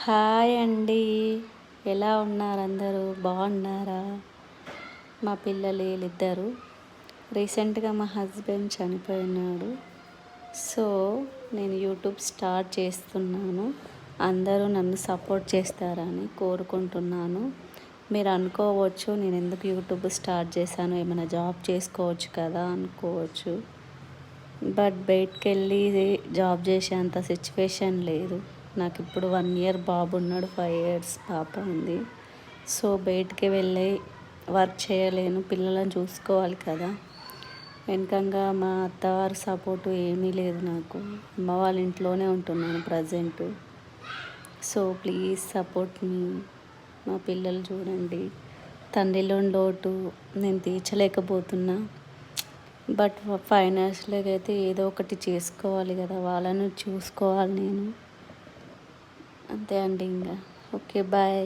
Hi అండి. ఎలా ఉన్నారు అందరూ? బాగున్నారా? మా పిల్లలు వీళ్ళిద్దరు. రీసెంట్గా మా హస్బెండ్ చనిపోయినాడు. సో నేను యూట్యూబ్ స్టార్ట్ చేస్తున్నాను. అందరూ నన్ను సపోర్ట్ చేస్తారని కోరుకుంటున్నాను. మీరు అనుకోవచ్చు నేను ఎందుకు యూట్యూబ్ స్టార్ట్ చేశాను? ఏమైనా జాబ్ చేసుకోవచ్చు కదా అనుకోవచ్చు. బట్ బయటికి వెళ్ళి జాబ్ చేసేంత సిచ్యువేషన్ లేదు. నాకు ఇప్పుడు వన్ ఇయర్ బాబు ఉన్నాడు ఫైవ్ ఇయర్స్ పాప ఉంది. సో బయటికి వెళ్ళి వర్క్ చేయలేను పిల్లలను చూసుకోవాలి కదా. వెనకంగా మా అత్తవారి సపోర్టు ఏమీ లేదు నాకు. అమ్మ వాళ్ళ ఇంట్లోనే ఉంటున్నాను ప్రజెంట్. సో ప్లీజ్ సపోర్ట్ మీ మా పిల్లలు చూడండి. తండ్రిలో లోటు నేను తీర్చలేకపోతున్నా. బట్ ఫైనాన్షియల్గా అయితే ఏదో ఒకటి చేసుకోవాలి కదా వాళ్ళను చూసుకోవాలి నేను. అంతే అండి ఇంకా. Okay bye.